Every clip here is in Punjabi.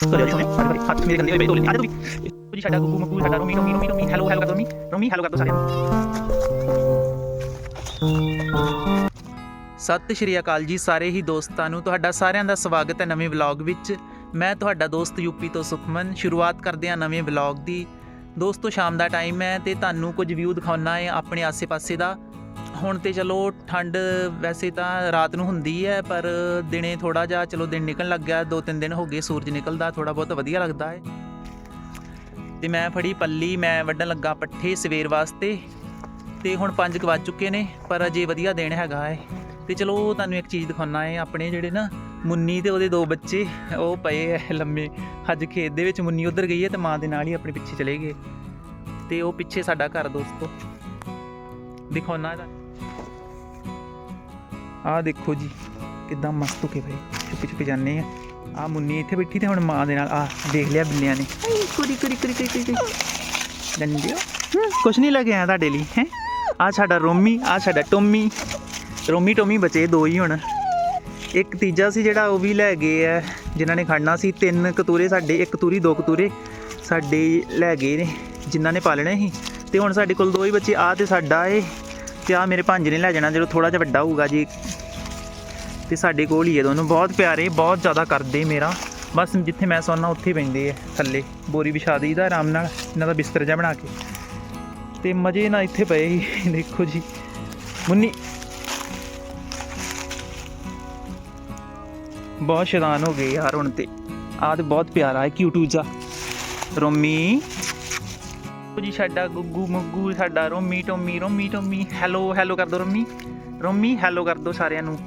ਤੋਲੇ ਸੋਨੇ ਫੜ ਫੜ ਹੱਥ ਮੇਰੇ ਗੰਦੇ ਹੋਏ ਪਏ ਤੋਲੇ ਆ ਜਾ ਤੂੰ ਵੀ ਉਹ ਜੀ ਸਾਡਾ ਗੁੱਗੂ ਮੱਗੂ ਸਾਡਾ ਰੋਮੀ ਰੋਮੀ ਰੋਮੀ ਰੋਮੀ ਹੈਲੋ ਹੈਲੋ ਕਰ ਦੋ ਰੋਮੀ ਰੋਮੀ ਹੈਲੋ ਕਰ ਦੋ ਸਾਰਿਆਂ ਨੂੰ ਸਤਿ ਸ਼੍ਰੀ ਅਕਾਲ ਜੀ ਸਾਰੇ ਹੀ ਦੋਸਤਾਂ ਨੂੰ ਤੁਹਾਡਾ ਸਾਰਿਆਂ ਦਾ ਸਵਾਗਤ ਹੈ ਨਵੇਂ ਵਲੌਗ ਵਿੱਚ ਮੈਂ ਤੁਹਾਡਾ ਦੋਸਤ ਯੂਪੀ ਤੋਂ ਸੁਖਮਨ ਸ਼ੁਰੂਆਤ ਕਰਦੇ ਹਾਂ ਨਵੇਂ ਵਲੌਗ ਦੀ ਦੋਸਤੋ ਸ਼ਾਮ ਦਾ ਟਾਈਮ ਹੈ ਤੇ ਤੁਹਾਨੂੰ ਕੁਝ ਵਿਊ ਦਿਖਾਉਣਾ ਹੈ ਆਪਣੇ ਆਸੇ-ਪਾਸੇ ਦਾ ਹੁਣ ਤੇ ਚਲੋ ਠੰਡ ਵੈਸੇ ਤਾਂ ਰਾਤ ਨੂੰ ਹੁੰਦੀ ਹੈ, ਪਰ ਦਿਨੇ ਥੋੜਾ ਜਿਹਾ, ਚਲੋ ਦਿਨ ਨਿਕਲਣ ਲੱਗ ਗਿਆ, ਦੋ ਤਿੰਨ ਦਿਨ ਹੋ ਗਏ, ਸੂਰਜ ਨਿਕਲਦਾ ਥੋੜਾ ਬਹੁਤ ਵਧੀਆ ਲੱਗਦਾ ਹੈ। ਤੇ ਮੈਂ ਫੜੀ ਪੱਲੀ, ਮੈਂ ਵੱਢਣ ਲੱਗਾ ਪੱਠੇ ਸਵੇਰ ਵਾਸਤੇ। ਤੇ ਹੁਣ 5 ਵੱਜ ਚੁੱਕੇ ਨੇ, ਪਰ ਅਜੇ ਵਧੀਆ ਦਿਨ ਹੈਗਾ ਹੈ। ਤੇ ਚਲੋ ਤੁਹਾਨੂੰ ਇੱਕ ਚੀਜ਼ ਦਿਖਾਉਣਾ ਹੈ, ਆਪਣੇ ਜਿਹੜੇ ਨਾ ਮੁੰਨੀ ਤੇ ਉਹਦੇ ਦੋ ਬੱਚੇ, ਉਹ ਪਏ ਐ ਲੰਮੇ। ਅੱਜ ਖੇਤ ਦੇ ਵਿੱਚ ਮੁੰਨੀ ਉਧਰ ਗਈ ਹੈ ਤੇ ਮਾਂ ਦੇ ਨਾਲ ਹੀ ਆਪਣੇ ਪਿੱਛੇ ਚਲੇ ਗਏ। ਤੇ ਉਹ ਪਿੱਛੇ ਸਾਡਾ ਘਰ ਦੋਸਤੋ। ਦਿਖਾਉਣਾ ਇਹਦਾ। ਆਹ ਦੇਖੋ ਜੀ ਕਿਦਾਂ ਮਸਤ ਹੋ ਕੇ ਪਏ ਛੁਪੇ ਛੁਪੇ ਜਾਂਦੇ ਆ। ਆ ਮੁੰਨੀ ਇੱਥੇ ਬੈਠੀ ਤੇ ਹੁਣ ਮਾਂ ਦੇ ਨਾਲ ਆ ਦੇਖ ਲਿਆ ਬਿੱਲਿਆਂ ਨੇ। ਕੁੜੀ ਕੁੜੀ ਕੁੜੀ ਕੁੜੀ ਕੁੜੀ ਗੰਡਿਓ ਕੁਛ ਨਹੀਂ ਲੱਗਿਆ ਤੁਹਾਡੇ ਲਈ ਹੈ? ਆ ਸਾਡਾ ਰੋਮੀ ਆ ਸਾਡਾ ਟੋਮੀ। ਰੋਮੀ ਟੋਮੀ ਬਚੇ ਦੋ ਹੀ ਹੁਣ। ਇੱਕ ਤੀਜਾ ਸੀ ਜਿਹੜਾ ਉਹ ਵੀ ਲੈ ਗਏ ਆ ਜਿਨ੍ਹਾਂ ਨੇ ਖੜਨਾ ਸੀ। ਤਿੰਨ ਕਤੂਰੇ ਸਾਡੇ ਇੱਕ ਤੂਰੀ ਦੋ ਕਤੂਰੇ ਸਾਡੇ ਲੈ ਗਏ ਨੇ ਜਿਨ੍ਹਾਂ ਨੇ ਪਾਲਣੇ ਸੀ। ਤੇ ਹੁਣ ਸਾਡੇ ਕੋਲ ਦੋ ਹੀ ਬੱਚੇ ਆ ਤੇ ਸਾਡਾ ਏ। ਤੇ ਆ ਮੇਰੇ ਭਾਂਜੇ ਨੇ ਲੈ ਜਾਣਾ, ਜਦੋਂ ਥੋੜਾ ਜਿਹਾ ਵੱਡਾ ਹੋਊਗਾ ਜੀ। ਤੇ ਸਾਡੇ ਕੋਲ ਹੀ ਹੈ ਦੋਨੋਂ, ਬਹੁਤ ਪਿਆਰੇ, ਬਹੁਤ ਜ਼ਿਆਦਾ ਕਰਦੇ ਮੇਰਾ। ਬਸ ਜਿੱਥੇ ਮੈਂ ਸੌਣਾ ਉੱਥੇ ਪੈਂਦੇ ਆ, ਥੱਲੇ। ਬੋਰੀ ਵਿਛਾ ਦਈਦਾ ਆਰਾਮ ਨਾਲ, ਇਹਨਾਂ ਦਾ ਬਿਸਤਰ ਜਿਹਾ ਬਣਾ ਕੇ। ਤੇ ਮਜੇ ਨਾਲ ਇੱਥੇ ਪਏ ਸੀ, ਦੇਖੋ ਜੀ। ਮੁੰਨੀ। ਬਹੁਤ ਸ਼ੈਤਾਨ ਹੋ ਗਏ ਯਾਰ ਹੁਣ ਤੇ। ਆਹ ਤੇ ਬਹੁਤ ਪਿਆਰਾ ਹੈ ਕਿਊਟੂ ਜਾ। ਰੋਮੀ। ਜੀ ਸਾਡਾ ਗੁੱਗੂ ਮੁੱਗੂ, ਸਾਡਾ Romi, Tommy Romi, Tommy. Hello hello ਕਰ ਦੋ ਰੋਮੀ। ਰੋਮੀ ਹੈਲੋ ਕਰ ਦੋ ਸਾਰਿਆਂ ਨੂੰ।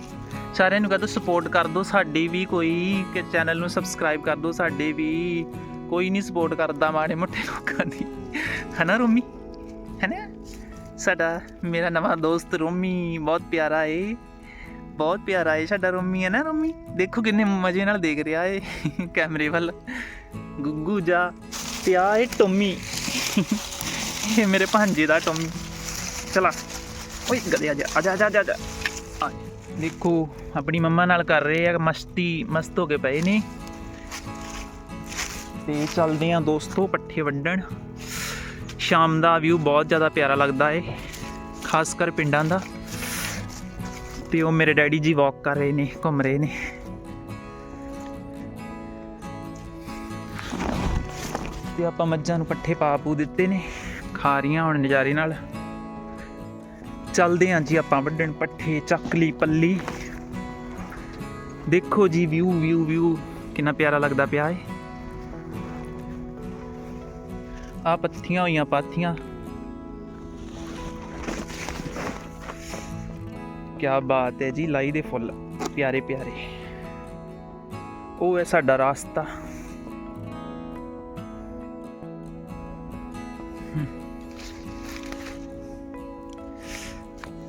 ਸਾਰਿਆਂ ਨੂੰ ਕਹਦੋ ਸਪੋਰਟ ਕਰ ਦੋ, ਸਾਡੇ ਵੀ ਕੋਈ ਚੈਨਲ ਨੂੰ ਸਬਸਕ੍ਰਾਈਬ ਕਰ ਦੋ, ਸਾਡੇ ਵੀ ਕੋਈ ਨਹੀਂ ਸਪੋਰਟ ਕਰਦਾ ਮਾੜੇ ਮੋਟੇ ਲੋਕਾਂ ਦੀ। ਹਨਾ ਰੋਮੀ? ਹੈਨਾ? ਸਾਡਾ, ਮੇਰਾ ਨਵਾਂ ਦੋਸਤ ਰੋਮੀ, ਬਹੁਤ ਪਿਆਰਾ ਏ। ਬਹੁਤ ਪਿਆਰਾ ਏ ਸਾਡਾ ਰੋਮੀ ਹੈ ਨਾ ਰੋਮੀ? ਦੇਖੋ ਕਿੰਨੇ ਮਜ਼ੇ ਨਾਲ ਦੇਖ ਰਿਹਾ ਏ। ਕੈਮਰੇ ਵੱਲ। ਗੁੱਗੂ ਜਾ, ਪਿਆ ਏ ਟੋਮੀ। ਇਹ ਮੇਰੇ ਭਾਂਜੇ ਦਾ ਟੋਮੀ। ਚਲਾ। ਓਏ, ਗਦੇ ਜਾ, ਆ ਜਾ, ਆ ਦੇਖੋ, ਆਪਣੀ ਮੰਮਾ ਨਾਲ ਕਰ ਰਹੇ ਆ, ਮਸਤੀ, ਮਸਤ ਹੋ ਕੇ ਪਏ ਨੇ। ਤੇ ਚੱਲਦੇ ਆ ਦੋਸਤੋ, ਪੱਠੇ ਵੱਢਣ ਸ਼ਾਮ ਦਾ ਵਿਊ ਬਹੁਤ ਜ਼ਿਆਦਾ ਪਿਆਰਾ ਲੱਗਦਾ ਏ, ਖਾਸ ਕਰ ਪਿੰਡਾਂ ਦਾ। ਤੇ ਉਹ ਮੇਰੇ ਡੈਡੀ ਜੀ ਵਾਕ ਕਰ ਰਹੇ ਨੇ, ਘੁੰਮ ਰਹੇ ਨੇ। ਤੇ ਆਪਾਂ ਮੱਝਾਂ ਨੂੰ ਪੱਠੇ ਪਾ ਪੂ ਦਿੱਤੇ ਨੇ। ਖਾ ਰਹੀਆਂ ਹੁਣ ਨਜ਼ਾਰੇ ਨਾਲ। ਚੱਲਦੇ ਆਂ ਜੀ ਆਪਾਂ ਵੱਢਣ ਪੱਠੇ, ਚੱਕ ਲਈ ਪੱਲੀ। ਦੇਖੋ ਜੀ ਵਿਊ ਵਿਊ ਵਿਊ ਕਿੰਨਾ ਪਿਆਰਾ ਲੱਗਦਾ ਪਿਆ ਏ। ਆ ਪੱਥੀਆਂ ਹੋਈਆਂ, ਪਾਥੀਆਂ। ਕੀ ਬਾਤ ਹੈ ਜੀ, ਲਾਈ ਦੇ ਫੁੱਲ। ਪਿਆਰੇ ਪਿਆਰੇ। ਉਹ ਹੈ ਸਾਡਾ ਰਾਸਤਾ।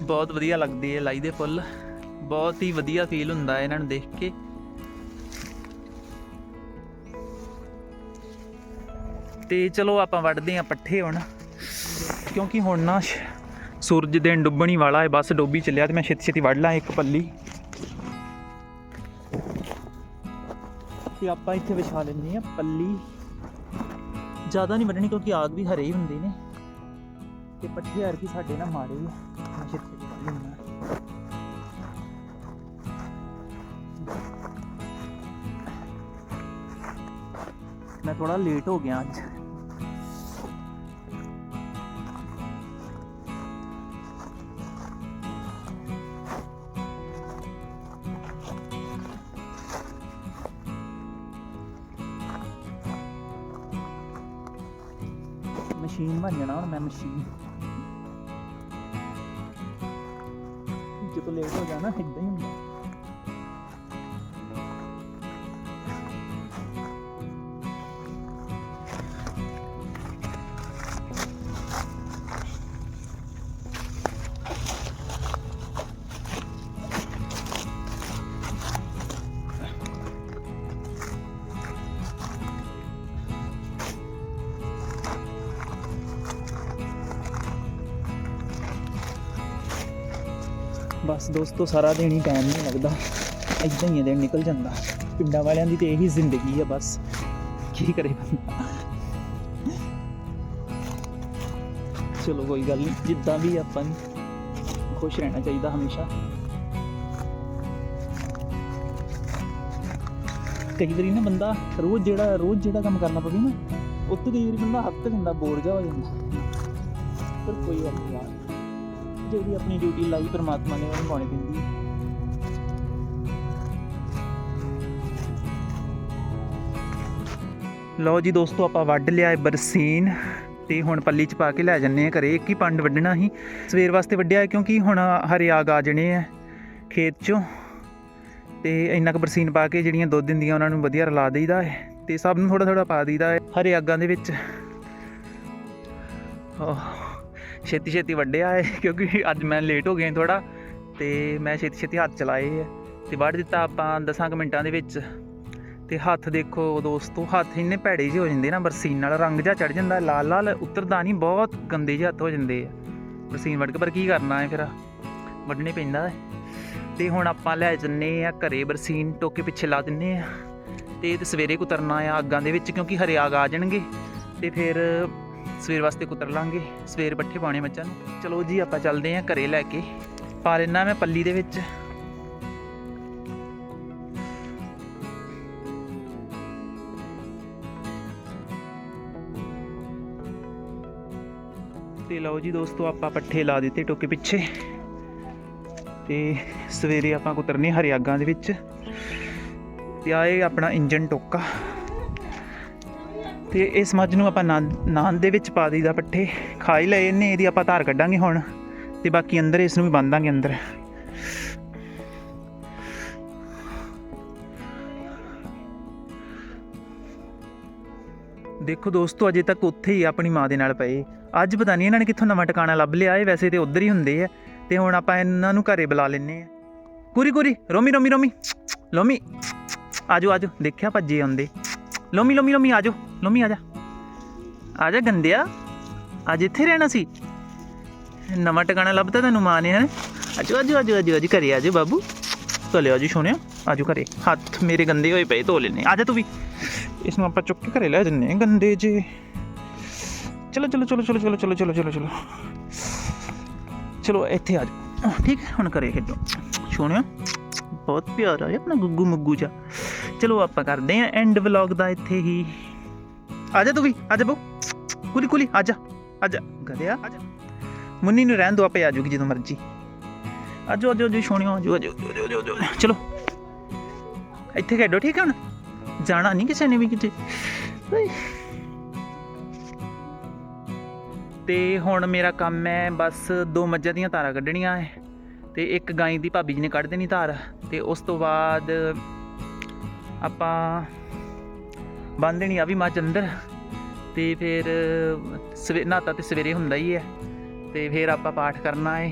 ਬਹੁਤ ਵਧੀਆ ਲੱਗਦੀ ਹੈ ਲਾਈ ਦੇ ਫੁੱਲ। ਬਹੁਤ ਹੀ ਵਧੀਆ ਫੀਲ ਹੁੰਦਾ ਹੈ ਇਹਨਾਂ ਨੂੰ ਦੇਖ ਕੇ। ਤੇ ਚਲੋ ਆਪਾਂ ਵੱਢਦੇ ਆਂ ਪੱਠੇ ਹੁਣ। ਕਿਉਂਕਿ ਹੁਣ ਨਾ ਸੂਰਜ ਦਿਨ ਡੁੱਬਣੀ ਵਾਲਾ ਹੈ, ਬਸ ਡੋਬੀ ਚੱਲਿਆ ਤੇ ਮੈਂ ਛੇਤੀ ਛੇਤੀ ਵੱਢ ਲਾਂ ਇੱਕ ਪੱਲੀ। ਤੇ ਆਪਾਂ ਇੱਥੇ ਵਿਛਾ ਲੈਂਦੇ ਆ ਪੱਲੀ। ਜ਼ਿਆਦਾ ਨਹੀਂ ਵੱਢਣੀ ਕਿਉਂਕਿ ਆਗ ਵੀ ਹਰੇ ਹੀ ਹੁੰਦੇ ਨੇ। ਤੇ ਪੱਠੇ ਹਰ ਕੀ ਸਾਡੇ ਨਾ ਮਾੜੇ ਵੀ ਮੈਂ ਥੋੜਾ ਲੇਟ ਹੋ ਗਿਆ ਅੱਜ। ਮਸ਼ੀਨ ਬਣ ਜਾਣਾ ਹੁਣ ਮੈਂ ਮਸ਼ੀਨ ਜਦੋਂ ਲੇਟ ਹੋ ਜਾਣਾ ਇਦਾਂ ਹੀ ਬਸ ਦੋਸਤੋ, ਸਾਰਾ ਦਿਨ ਹੀ ਟਾਈਮ ਨਹੀਂ ਲੱਗਦਾ। ਇਦਾਂ ਹੀ ਦਿਨ ਨਿਕਲ ਜਾਂਦਾ। ਪਿੰਡਾਂ ਵਾਲਿਆਂ ਦੀ ਤੇ ਇਹੀ ਜ਼ਿੰਦਗੀ ਆ ਬਸ। ਕੀ ਕਰੇ ਬੰਦਾ? ਚਲੋ, ਕੋਈ ਗੱਲ ਨਹੀਂ। ਜਿੱਦਾਂ ਵੀ ਆਪਾਂ ਨੂੰ ਖੁਸ਼ ਰਹਿਣਾ ਚਾਹੀਦਾ ਹਮੇਸ਼ਾ। ਕਈ ਵਾਰੀ ਨਾ ਬੰਦਾ ਰੋਜ਼ ਜਿਹੜਾ ਰੋਜ਼ ਜਿਹੜਾ ਕੰਮ ਕਰਨਾ ਪਵੇ ਨਾ ਉੱਤੇ ਕਈ ਵਾਰੀ ਬੰਦਾ ਹੱਥ ਜਾਂਦਾ ਬੋਰ ਜਾ ਹੋ ਜਾਂਦਾ। ਪਰ ਕੋਈ ਗੱਲ ਨਹੀਂ ਯਾਰ ਜਿਹੜੀ ਆਪਣੀ ਡਿਊਟੀ ਲਾਈ ਪਰਮਾਤਮਾ ਨੇ ਉਹ ਨਿਭਾਉਣੀ ਪੈਂਦੀ ਹੈ ਲਓ ਜੀ ਦੋਸਤੋ ਆਪਾਂ ਵੱਢ ਲਿਆ ਹੈ ਬਰਸੀਨ ਤੇ ਹੁਣ ਪੱਲੀ ਚ ਪਾ ਕੇ ਲੈ ਜੰਨੇ ਆ ਘਰੇ। ਇੱਕ ਹੀ ਪੰਡ ਵੱਢਣਾ ਸੀ। ਸਵੇਰ ਵਾਸਤੇ ਵੱਢਿਆ ਕਿਉਂਕਿ ਹੁਣ ਹਰੇ ਆਗ ਆ ਜਣੇ ਆ ਖੇਤ ਚੋਂ। ਤੇ ਇੰਨਾ ਕੁ ਬਰਸੀਨ ਪਾ ਕੇ ਜਿਹੜੀਆਂ ਦੁੱਧ ਦਿੰਦੀਆਂ ਉਹਨਾਂ ਨੂੰ ਵਧੀਆ ਰਲਾ ਦੇਈਦਾ ਹੈ ਤੇ ਸਭ ਨੂੰ ਥੋੜਾ ਥੋੜਾ ਪਾ ਦੇਈਦਾ ਹੈ ਹਰੇ ਆਗਾਂ ਦੇ ਵਿੱਚ। ਆਹ, ਛੇਤੀ ਛੇਤੀ ਵੱਢਿਆ ਹੈ ਕਿਉਂਕਿ ਅੱਜ ਮੈਂ ਲੇਟ ਹੋ ਗਿਆ ਥੋੜਾ ਤੇ ਮੈਂ ਛੇਤੀ ਛੇਤੀ ਹੱਥ ਚਲਾਏ ਹੈ ਤੇ ਵੱਢ ਦਿੱਤਾ ਆਪਾਂ 10 ਕੁ ਮਿੰਟਾਂ ਦੇ ਵਿੱਚ। ਤੇ ਹੱਥ ਦੇਖੋ ਦੋਸਤੋ, ਹੱਥ ਇੰਨੇ ਭੈੜੇ ਜਿਹੇ ਹੋ ਜਾਂਦੇ ਨਾ, ਬਰਸੀਨ ਨਾਲ ਰੰਗ ਜਿਹਾ ਚੜ ਜਾਂਦਾ, ਲਾਲ ਲਾਲ ਉਤਰਦਾ ਨਹੀਂ ਬਹੁਤ ਗੰਦੇ ਜਿਹੇ ਹੱਥ ਹੋ ਜਾਂਦੇ ਆ। ਬਰਸੀਨ ਵੱਢ ਕੇ ਪਰ ਕੀ ਕਰਨਾ ਹੈ ਫਿਰ? ਵੱਢਣੇ ਪੈਂਦਾ ਹੈ ਤੇ ਹੁਣ ਆਪਾਂ ਲੈ ਜੰਨੇ ਆ, ਘਰੇ ਬਰਸੀਨ ਟੋਕੇ ਪਿੱਛੇ ਲਾ ਦਿੰਨੇ ਆ। ਤੇ ਤੇ ਸਵੇਰੇ ਕੁਤਰਨਾ ਆ ਅੱਗਾਂ ਦੇ ਵਿੱਚ, ਕਿਉਂਕਿ ਹਰੇ ਆਗ ਆ ਜਾਣਗੇ। ਤੇ ਫਿਰ ਸਵੇਰ ਵਾਸਤੇ ਕੁਤਰ ਲਾਂਗੇ, ਸਵੇਰ ਪੱਠੇ ਪਾਉਣੇ ਮੱਝਾਂ ਨੂੰ। ਚਲੋ ਜੀ, ਆਪਾਂ ਚੱਲਦੇ ਆ ਘਰੇ ਲੈ ਕੇ। ਪਾ ਲੈਣਾ ਮੈਂ ਪੱਲੀ ਦੇ ਵਿੱਚ। ਤੇ ਲਓ ਜੀ ਦੋਸਤੋ, ਆਪਾਂ ਪੱਠੇ ਲਾ ਦਿੱਤੇ ਟੋਕੇ ਪਿੱਛੇ। ਤੇ ਸਵੇਰੇ ਆਪਾਂ ਕੁਤਰਨੇ ਹਰਿਆਗਾਂ ਦੇ ਵਿੱਚ। ਤੇ ਆਏ ਆਪਣਾ ਇੰਜਨ ਟੋਕਾ। ਤੇ ਇਸ ਮੱਝ ਨੂੰ ਆਪਾਂ ਨਾਨ ਨਾਂ ਦੇ ਵਿੱਚ ਪਾ ਦਈਦਾ ਪੱਠੇ। ਖਾ ਹੀ ਲਏ ਨੇ, ਇਹਦੀ ਆਪਾਂ ਧਾਰ ਕੱਢਾਂਗੇ ਹੁਣ ਤੇ ਬਾਕੀ ਅੰਦਰ ਇਸ ਨੂੰ ਵੀ ਬੰਦਾਂਗੇ ਅੰਦਰ। ਦੇਖੋ ਦੋਸਤੋ, ਅਜੇ ਤੱਕ ਉੱਥੇ ਹੀ ਆਪਣੀ ਮਾਂ ਦੇ ਨਾਲ ਪਏ। ਅੱਜ ਪਤਾ ਨਹੀਂ ਇਹਨਾਂ ਨੇ ਕਿੱਥੋਂ ਨਵਾਂ ਟਿਕਾਣਾ ਲੱਭ ਲਿਆ ਏ ਵੈਸੇ ਤੇ ਉੱਧਰ ਹੀ ਹੁੰਦੇ ਆ। ਤੇ ਹੁਣ ਆਪਾਂ ਇਹਨਾਂ ਨੂੰ ਘਰੇ ਬੁਲਾ ਲੈਨੇ ਆ। ਕੁਰੀ ਕੁਰੀ, ਰੋਮੀ ਰੋਮੀ ਰੋਮੀ। ਲੋਮੀ, ਆਜੋ ਆਜੋ, ਦੇਖਿਆ ਭੱਜੇ ਆਉਂਦੇ। ਲੋਮੀ ਲੋਮੀ ਲੋਮੀ ਆਜੋ ਲੋਮੀ ਆਜਾ ਆਜਾ ਗੰਦਿਆ। ਅੱਜ ਇੱਥੇ ਰਹਿਣਾ ਸੀ। ਨਵਾਂ ਟਿਕਾਣਾ ਲੱਭਤਾ ਤੈਨੂੰ ਮਾਂ ਨੇ, ਹੈ? ਆਜੋ ਆਜੋ ਆਜੋ ਆਜੋ ਆਜੋ, ਘਰੇ ਆਜੋ ਬਾਬੂ। ਚਲੇ ਆਜੋ ਸੋਹਣਿਆ। ਆਜੋ ਘਰੇ। ਹੱਥ ਮੇਰੇ ਗੰਦੇ ਹੋਏ ਪਏ, ਧੋ ਲੈਨੇ ਆਜਾ ਤੂੰ ਵੀ। ਇਸ ਨੂੰ ਆਪਾਂ ਚੁੱਕ ਕੇ ਘਰੇ ਲੈ ਜੰਨੇ ਗੰਦੇ ਜੇ। ਚਲੋ ਚਲੋ ਚਲੋ ਚਲੋ ਚਲੋ ਚਲੋ ਚਲੋ ਚਲੋ। ਚਲੋ ਚਲੋ ਇੱਥੇ ਆ ਜਾਓ। ਠੀਕ ਹੈ, ਹੁਣ ਘਰੇ ਖੇਡੋ। ਸੋਹਣਿਆ। ਬਹੁਤ ਪਿਆਰਾ ਹੈ ਆਪਣਾ ਗੁੱਗੂ ਮੁੱਗੂ ਜਾ ਚਲੋ ਆਪਾਂ ਕਰਦੇ ਆਂ ਐਂਡ ਵਲੌਗ ਦਾ ਇੱਥੇ ਹੀ। ਆ ਜਾ ਤੂੰ ਵੀ ਆ ਜਾ ਬੋ ਕੁਲੀ ਕੁਲੀ ਆ ਜਾ ਆ ਜਾ। ਗਦਿਆ ਮੁੰਨੀ ਨੂੰ ਰਹਿਣ ਦੋ ਆਪੇ ਆ ਜੂਗੀ ਜਦੋਂ ਮਰਜ਼ੀ। ਆਜੋ ਆਜੋ ਆਜੋ ਸੋਹਣਿਓ ਆਜੋ ਆਜੋ ਆਜੋ ਆਜੋ, ਚਲੋ। ਇੱਥੇ ਖੇਡੋ ਠੀਕ ਹੈ ਹੁਣ? ਜਾਣਾ ਨਹੀਂ ਕਿਸੇ ਨੇ ਵੀ ਕਿਤੇ। ਤੇ ਹੁਣ ਮੇਰਾ ਕੰਮ ਹੈ ਬਸ ਦੋ ਮੱਝਾਂ ਦੀਆਂ ਤਾਰਾਂ ਕੱਢਣੀਆਂ ਹੈ ਤੇ ਇੱਕ ਗਾਂ ਦੀ ਭਾਬੀ ਜੀ ਨੇ ਕੱਢ ਦੇਣੀ ਧਾਰ ਤੇ ਉਸ ਤੋਂ ਬਾਅਦ ਆਪਾਂ ਬੰਨ ਦੇਣੀ ਆ ਵੀ ਮੱਝ ਅੰਦਰ ਤੇ ਫਿਰ ਸਵੇ, ਨਾਤਾ ਤੇ ਸਵੇਰੇ ਹੁੰਦਾ ਹੀ ਹੈ ਤੇ ਫਿਰ ਆਪਾਂ ਪਾਠ ਕਰਨਾ ਹੈ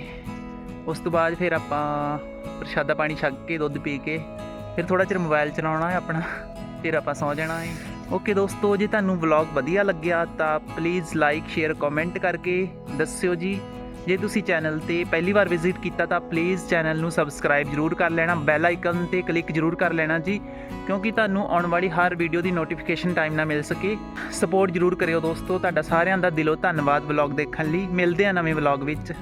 ਉਸ ਤੋਂ ਬਾਅਦ ਫਿਰ ਆਪਾਂ ਪ੍ਰਸ਼ਾਦਾ ਪਾਣੀ ਛੱਕ ਕੇ, ਦੁੱਧ ਪੀ ਕੇ ਫਿਰ ਥੋੜਾ ਚਿਰ ਮੋਬਾਈਲ ਚਲਾਉਣਾ ਹੈ ਆਪਣਾ, ਫਿਰ ਆਪਾਂ ਸੌ ਜਾਣਾ ਹੈ ਓਕੇ ਦੋਸਤੋ, ਜੇ ਤੁਹਾਨੂੰ ਵਲੌਗ ਵਧੀਆ ਲੱਗਿਆ ਤਾਂ ਪਲੀਜ਼ ਲਾਈਕ ਸ਼ੇਅਰ ਕਮੈਂਟ ਕਰਕੇ ਦੱਸਿਓ ਜੀ। ਜੇ ਤੁਸੀਂ ਚੈਨਲ ਤੇ ਪਹਿਲੀ ਵਾਰ ਵਿਜ਼ਿਟ ਕੀਤਾ ਤਾਂ ਪਲੀਜ਼ ਚੈਨਲ ਨੂੰ ਸਬਸਕ੍ਰਾਈਬ ਜਰੂਰ ਕਰ ਲੈਣਾ ਬੈਲ ਆਈਕਨ ਤੇ ਕਲਿੱਕ ਜਰੂਰ ਕਰ ਲੈਣਾ ਜੀ, ਕਿਉਂਕਿ ਤੁਹਾਨੂੰ ਆਉਣ ਵਾਲੀ ਹਰ ਵੀਡੀਓ ਦੀ ਨੋਟੀਫਿਕੇਸ਼ਨ ਟਾਈਮ ਨਾਲ ਮਿਲ ਸਕੇ। ਸਪੋਰਟ ਜਰੂਰ ਕਰਿਓ ਦੋਸਤੋ, ਤੁਹਾਡਾ ਸਾਰਿਆਂ ਦਾ ਦਿਲੋਂ ਧੰਨਵਾਦ ਵਲੌਗ ਦੇਖਣ ਲਈ। ਮਿਲਦੇ ਆ ਨਵੇਂ ਵਲੌਗ ਵਿੱਚ।